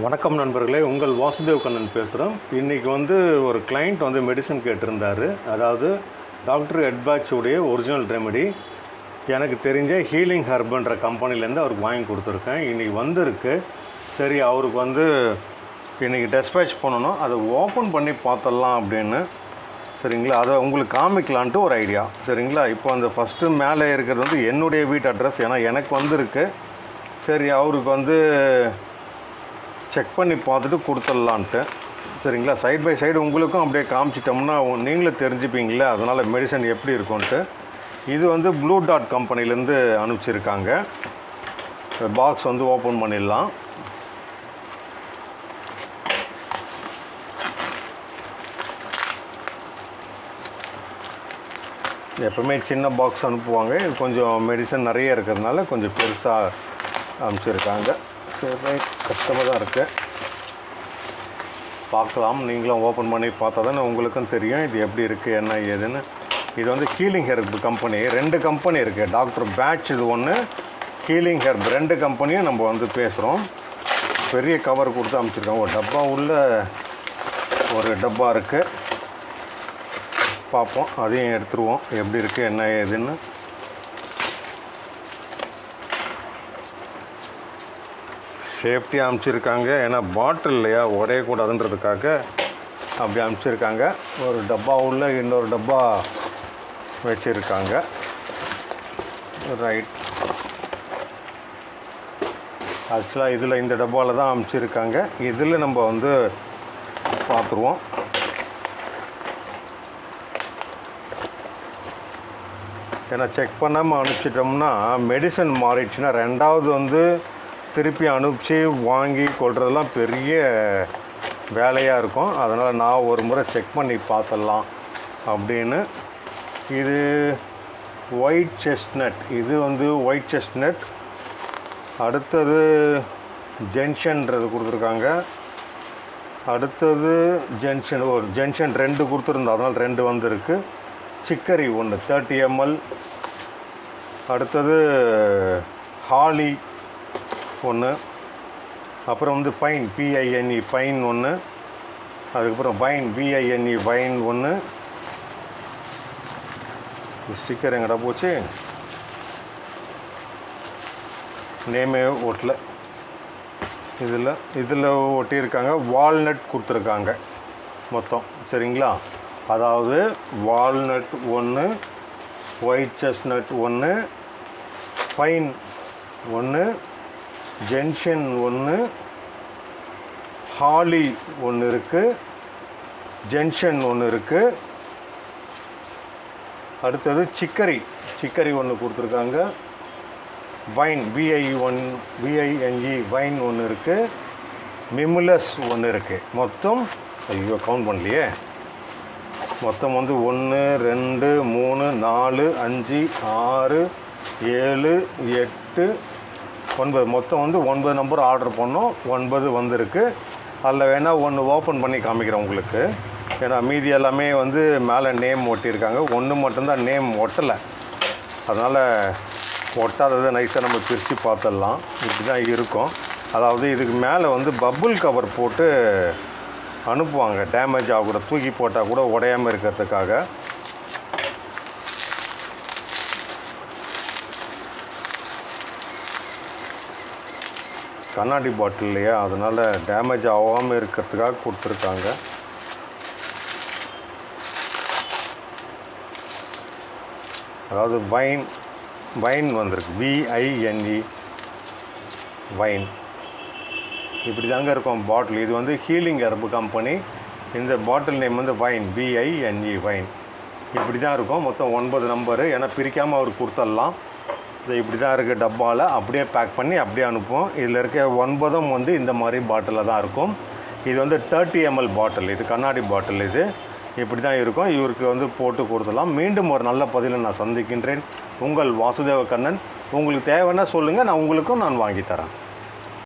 வணக்கம் நண்பர்களே உங்கள் வாசுதேவ் கண்ணன் பேசுகிறோம் இன்றைக்கி வந்து ஒரு கிளைண்ட் வந்து மெடிசன் கேட்டிருந்தார். அதாவது டாக்டர் எட்பாச் உடைய ஒரிஜினல் ரெமெடி எனக்கு தெரிஞ்ச ஹீலிங் ஹர்பன்ற கம்பெனிலேருந்து அவருக்கு வாங்கி கொடுத்துருக்கேன். இன்றைக்கி வந்திருக்கு. சரி அவருக்கு வந்து இன்றைக்கி டெஸ்பேச் பண்ணணும். அதை ஓப்பன் பண்ணி பார்த்துடலாம் அப்படின்னு. சரிங்களா? அதை உங்களுக்கு காமிக்கலான்ட்டு ஒரு ஐடியா சரிங்களா? இப்போ அந்த ஃபஸ்ட்டு மேலே இருக்கிறது வந்து என்னுடைய வீட்டு அட்ரஸ் ஏன்னா எனக்கு வந்திருக்கு. சரி அவருக்கு வந்து செக் பண்ணி பார்த்துட்டு கொடுத்துடலான்ட்டு. சரிங்களா? சைட் பை சைடு உங்களுக்கும் அப்படியே காமிச்சிட்டோம்னா உ- நீங்களும் தெரிஞ்சுப்பீங்களே அதனால் மெடிசன் எப்படி இருக்கும்ன்ட்டு. இது வந்து ப்ளூ டாட் கம்பெனிலேருந்து அனுப்பிச்சிருக்காங்க. பாக்ஸ் வந்து ஓப்பன் பண்ணிடலாம். எப்பவுமே சின்ன பாக்ஸ் அனுப்புவாங்க. இது கொஞ்சம் மெடிசன் நிறைய இருக்கிறதுனால கொஞ்சம் பெருசாக அனுப்பிச்சிருக்காங்க. சரி ரைட் கஷ்டமாக தான் இருக்குது பார்க்கலாம். நீங்களும் ஓப்பன் பண்ணி பார்த்தா தானே உங்களுக்கும் தெரியும். இது எப்படி இருக்குது என்ன ஏதுன்னு. இது வந்து ஹீலிங் ஹெர்ப் கம்பெனி ரெண்டு கம்பெனி இருக்குது டாக்டர் பேட்ச் இது ஒன்று ஹீலிங் ஹெர்ப் ரெண்டு கம்பெனியும் நம்ம வந்து பேசுகிறோம் பெரிய கவர் கொடுத்து அனுப்பிச்சிருக்கோம் ஒரு டப்பா உள்ள ஒரு டப்பா இருக்குது பார்ப்போம். அதையும் எடுத்துருவோம். எப்படி இருக்குது என்ன ஏதுன்னு. சேஃப்டியாக அனுப்பிச்சிருக்காங்க. ஏன்னா பாட்டில் இல்லையா? உடையக்கூடாதுன்றதுக்காக அப்படி அமுச்சிருக்காங்க ஒரு டப்பா உள்ள இன்னொரு டப்பா வச்சுருக்காங்க. ரைட் ஆக்சுவலாக இதில் இந்த டப்பாவில் தான் அமுச்சிருக்காங்க இதில் நம்ம வந்து பார்த்துருவோம் ஏன்னா செக் பண்ணாமல் அனுப்பிச்சிட்டோம்னா மெடிசன் மாறிடுச்சுன்னா ரெண்டாவது வந்து திருப்பி அனுப்பிச்சு வாங்கி கொள்றதெல்லாம் பெரிய வேலையாக இருக்கும். அதனால் நான் ஒரு முறை செக் பண்ணி பார்த்துடலாம் அப்படின்னு. இது ஒயிட் செஸ்ட்நட் இது வந்து ஒயிட் செஸ்ட்நட் அடுத்தது ஜென்ஷன்றது கொடுத்துருக்காங்க. அடுத்தது ஜென்ஷன் ஒரு ஜென்ஷன் ரெண்டு கொடுத்துருந்தோம். அதனால் ரெண்டு வந்திருக்கு. சிக்கரி ஒன்று தேர்ட்டி எம்எல் அடுத்தது ஹாலி ஒன்று அப்புறம் வந்து pine P I N E pine ஒன்று அதுக்கப்புறம் vine P I N E vine ஒன்று. ஸ்டிக்கர் எங்கடா போச்சு? நேமே ஓட்டல இதில் இதில் ஒட்டியிருக்காங்க வால்நட் கொடுத்துருக்காங்க மொத்தம் சரிங்களா? அதாவது வால்நட் ஒன்று ஒயிட் செஸ்நட் ஒன்று பைன் ஒன்று ஜென்ஷன் ஒன்று ஹாலி ஒன்று இருக்குது ஜென்ஷன் ஒன்று இருக்குது அடுத்தது சிக்கரி சிக்கரி ஒன்று கொடுத்துருக்காங்க. Vine V I N V I N E vine ஒன்று இருக்குது மிமுலஸ் ஒன்று இருக்குது மொத்தம் ஐயோ கவுண்ட் பண்ணலையே. மொத்தம் வந்து ஒன்று ரெண்டு மூணு நாலு அஞ்சு ஆறு ஏழு எட்டு ஒன்பது மொத்தம் வந்து ஒன்பது நம்பர் ஆர்டர் பண்ணோம் ஒன்பது வந்திருக்கு. அதில் வேணால் ஒன்று ஓப்பன் பண்ணி காமிக்கிறேன் உங்களுக்கு. ஏன்னா மீதி எல்லாமே வந்து மேலே நேம் ஒட்டியிருக்காங்க. ஒன்று மட்டும்தான் நேம் ஒட்டலை. அதனால் ஒட்டாததை நைஸாக நம்ம பிரித்து பார்த்துடலாம். இப்படி தான் இருக்கும். அதாவது இதுக்கு மேலே வந்து பப்புள் கவர் போட்டு அனுப்புவாங்க. டேமேஜ் ஆகக்கூட தூக்கி போட்டால் கூட உடையாமல் இருக்கிறதுக்காக. கண்ணாடி பாட்டில் இல்லையா அதனால் டேமேஜ் ஆகாமல் இருக்கிறதுக்காக கொடுத்துருக்காங்க. அதாவது வைன் வைன் வந்திருக்கு. விஐஎன்இ வைன் இப்படி தாங்க இருக்கும் பாட்டில் இது வந்து ஹீலிங் ஹெர்பு கம்பெனி இந்த பாட்டில் நேம் வந்து vine P I N E vine இப்படி தான் இருக்கும். மொத்தம் ஒன்பது நம்பரு ஏன்னா பிரிக்காமல் அவர் கொடுத்துடலாம். இது இப்படி தான் இருக்குது டப்பாவில் அப்படியே பேக் பண்ணி அப்படியே அனுப்புவோம். இதில் இருக்க ஒன்பதும் வந்து இந்த மாதிரி பாட்டிலில் தான் இருக்கும். இது வந்து தேர்ட்டி எம்எல் பாட்டில் இது கண்ணாடி பாட்டில் இது. இப்படி தான் இருக்கும். இவருக்கு வந்து போட்டு கொடுத்துடலாம். மீண்டும் ஒரு நல்ல பதிலை நான் சந்திக்கின்றேன். உங்கள் வாசுதேவ கண்ணன். உங்களுக்கு தேவைன்னா சொல்லுங்கள் நான் உங்களுக்கும் நான் வாங்கி தரேன்.